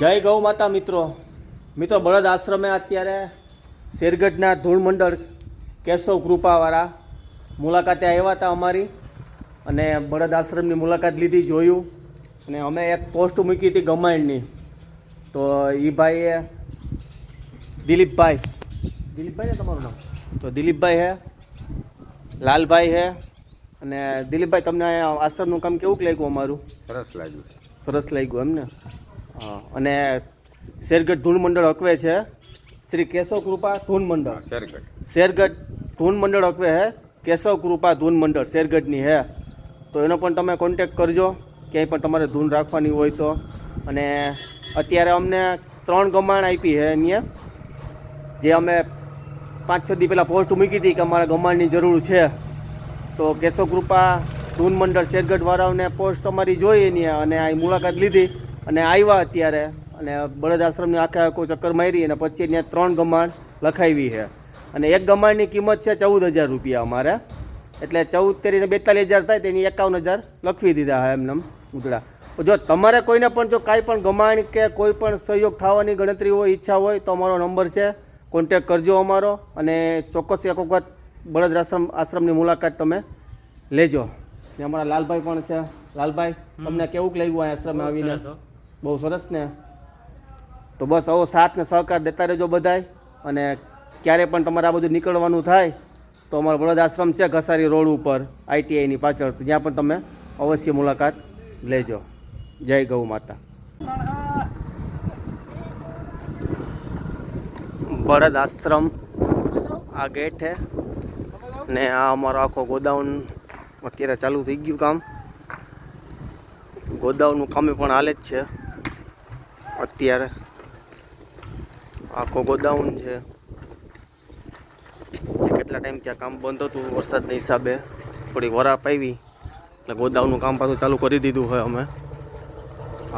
જય ગૌ માતા મિત્રો. મિત્રો બળદ આશ્રમે અત્યારે શેરગઢના ધૂળ મંડળ કેશવ કૃપાવાળા મુલાકાતે આવ્યા હતા અમારી અને બળદ આશ્રમની મુલાકાત લીધી જોયું. અને અમે એક પોસ્ટ મૂકી હતી ગમાણની તો એ ભાઈએ દિલીપભાઈ. દિલીપભાઈ ને તમારું નામ? તો દિલીપભાઈ હે લાલભાઈ હે અને દિલીપભાઈ તમને આશ્રમનું કામ કેવું લાગ્યું અમારું? સરસ લાગ્યું. સરસ લાગ્યું એમ ને હા અને શેરગઢ ધૂન મંડળ હકવે છે. શ્રી કેશવ કૃપા ધૂન મંડળ. શેરગઢ. શેરગઢ ધૂન મંડળ હકવે હે કેશવ કૃપા ધૂન મંડળ શેરગઢની હે. તો એનો પણ તમે કોન્ટેક કરજો ક્યાંય પણ તમારે ધૂન રાખવાની હોય તો. અને અત્યારે અમને ત્રણ ગમાણ આપી છે અહીંયા. જે અમે પાંચ છ દી પહેલાં પોસ્ટ મૂકી હતી કે અમારે ગમાણની જરૂર છે. તો કેશવ કૃપા ધૂન મંડળ શેરગઢવાળાઓને પોસ્ટ અમારી જોઈ એની અને આ મુલાકાત લીધી. અને આવ્યા અત્યારે. અને બળદ આશ્રમની આખે આખો ચક્કર મારી અને પછી ત્યાં ત્રણ ગમાણ લખાવી છે. અને એક ગમાણની કિંમત છે ચૌદ હજાર રૂપિયા અમારે. એટલે ચૌદ તેરીને બેતાલીસ હજાર થાય તેની એકાવન હજાર લખવી દીધા હા એમને ઉધડા. જો તમારે કોઈને પણ જો કાંઈ પણ ગમાણ કે કોઈ પણ સહયોગ થવાની ગણતરી હોય ઈચ્છા હોય તો અમારો નંબર છે. કોન્ટેક કરજો અમારો અને ચોક્કસ એક વખત બળદ આશ્રમ આશ્રમની મુલાકાત તમે લેજો. ને અમારા લાલભાઈ પણ છે. લાલભાઈ તમને કેવું લાગ્યું આ આશ્રમે આવીને? બહુ સરસ ને. તો બસ આવો સાથ ને સહકાર દેતા રહેજો બધાય. અને ક્યારે પણ તમારે આ બધું નીકળવાનું થાય, તો અમારો બળદ આશ્રમ છે ઘસારી રોડ ઉપર આઈટીઆઈની પાછળ. ત્યાં પણ તમે અવશ્ય મુલાકાત લેજો. જય ગૌ માતા. બળદ આશ્રમ આ ગેટ છે ને આ અમારો આખો ગોડાઉન અત્યારે ચાલુ થઈ ગયું કામ. ગોડાઉનનું કામે પણ હાલે જ છે. અત્યારે આખો ગોડાઉન છે. જે કેટલા ટાઈમ ત્યાં કામ બંધ હતું, વરસાદના હિસાબે થોડી વરાપ આવી એટલે ગોદાઉનનું કામ પાછું ચાલુ કરી દીધું હોય અમે.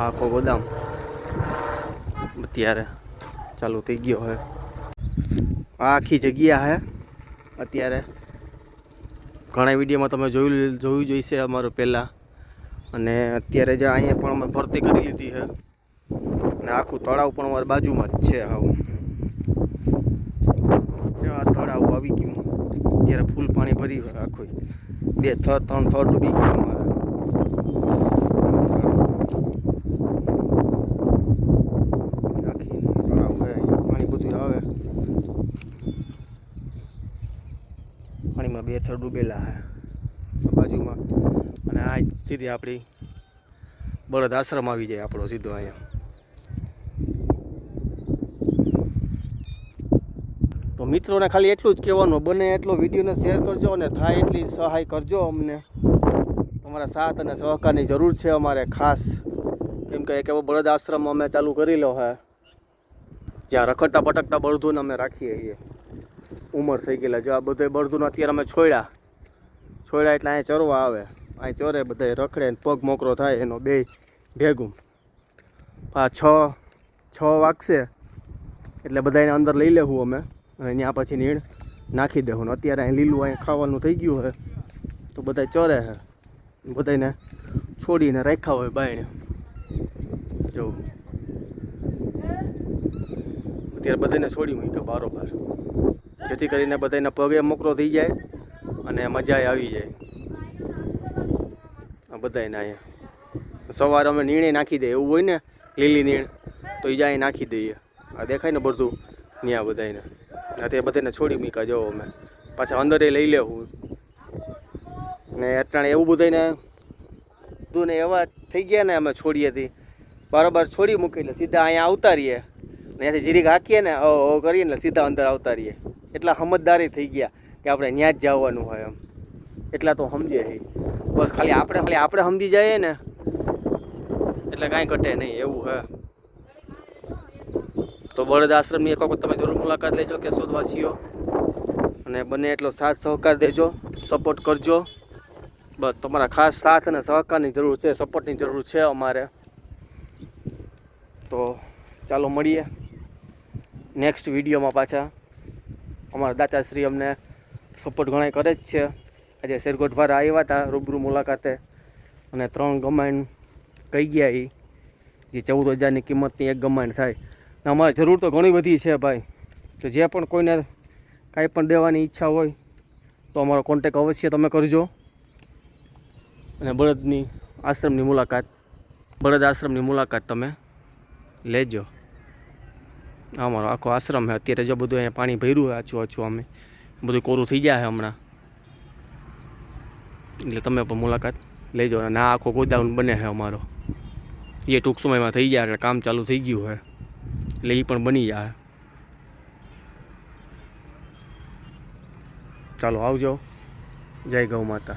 આખો ગોદામ અત્યારે ચાલુ થઈ ગયો હોય આખી જગ્યા હે. અત્યારે ઘણા વિડીયોમાં તમે જોયું જોયું જોઈશે અમારું પહેલાં. અને અત્યારે જે અહીંયા પણ અમે ભરતી કરી લીધી છે. અને આખું તળાવ પણ અમારી બાજુમાં જ છે આવું. આ તળાવ આવી ગયું. ત્યારે ફૂલ પાણી હોય આખું. બે થર, ત્રણ થર ડૂબી ગયું અમારા. પાણી બધું આવે. પાણીમાં બે થર ડૂબેલા હે બાજુમાં. અને આ સીધી આપણી બળદ આશ્રમ આવી જાય આપણો સીધો અહીંયા તો મિત્રોને ખાલી એટલું જ કહેવાનું, બને એટલો વિડીયોને શેર કરજો અને થાય એટલી સહાય કરજો અમને. તમારા સાથ અને સહકારની જરૂર છે અમારે ખાસ. કેમ કે એક એવો બળદ આશ્રમ અમે ચાલુ કરી લો હે. જ્યાં રખડતા પટકતા બળદોને અમે રાખીએ છીએ. ઉંમર થઈ ગયેલા. જો આ બધે બળદોને અત્યારે અમે છોડ્યા. છોડ્યા એટલે અહીંયા ચરવા આવે. અહીં ચોરે બધા રખડે ને પગ મોકરો થાય એનો બે ભેગું. આ છ છ વાગશે. એટલે બધાને અંદર લઈ લેવું અમે. અને ત્યાં પછી નીણ નાખી દેવાનું. અત્યારે અહીં લીલું અહીં ખાવાનું થઈ ગયું હોય તો બધા ચોરે છે. બધાને છોડીને રાખ્યા હોય બાયણે. જો. અત્યારે બધાને છોડી મૂક્યા બારોબાર. જેથી કરીને બધાને પગે મોકરો થઈ જાય અને મજા આવી જાય. આ બધાને અહીંયા. સવારે અમે નીણે નાખી દઈએ. એવું હોય ને લીલી નીણ, તો એ જાય નાખી દઈએ. આ દેખાય ને બધું? ત્યાં બધાને આ તે બધાને છોડી મૂક્યા જો અમે. પાછા અંદરે લઈ લેવું. ને અટાણે એવું બધાને બધું ને એવા થઈ ગયા ને અમે છોડીએ હતી બરાબર છોડી મૂકી એટલે સીધા અહીંયા આવતા રહીએ. ને ત્યાંથી જીરીક હાકીએ ને ઓ ઓ કરીએ ને સીધા અંદર આવતા રહીએ. એટલા સમજદારી થઈ ગયા કે આપણે ત્યાં જ જવાનું હોય એમ. એટલા તો સમજે છે બસ ખાલી આપણે ખાલી આપણે સમજી જઈએ ને. એટલે કાંઈ ઘટે નહીં, એવું હે. તો બળદ આશ્રમની એક વખત તમે જરૂર મુલાકાત લેજો કે શોધવાસીઓ અને બને એટલો સાથ સહકાર દેજો સપોર્ટ કરજો. બસ, તમારા ખાસ સાથ અને સહકારની જરૂર છે સપોર્ટની જરૂર છે અમારે. તો ચાલો મળીએ નેક્સ્ટ વિડીયોમાં પાછા. અમારા દાતાશ્રી અમને સપોર્ટ ઘણા કરે જ છે. આજે શેરગોઠવારા આવ્યા હતા રૂબરૂ મુલાકાતે. અને ત્રણ ગમાઈન કહી ગયા એ જે ચૌદ હજારની કિંમતની એક ગમાણ થાય. અમારે જરૂર તો ઘણી બધી છે ભાઈ. તો જે પણ કોઈને કાંઈ પણ દેવાની ઈચ્છા હોય, તો અમારો કોન્ટેક અવશ્ય તમે કરજો. અને બળદની આશ્રમની મુલાકાત, બળદ આશ્રમની મુલાકાત તમે લેજો. અમારો આખો આશ્રમ છે. અત્યારે જો બધું અહીંયા પાણી ભર્યું હોય આછું આછું અમે. બધું કોરું થઈ ગયા છે હમણાં. એટલે તમે પણ મુલાકાત લેજો. અને આ આખો ગોદાઉન બને છે અમારો. એ ટૂંક સમયમાં થઈ ગયા એટલે કામ ચાલુ થઈ ગયું છે. એટલે એ પણ બની જાય. ચાલો આવજો. જય ગૌ માતા.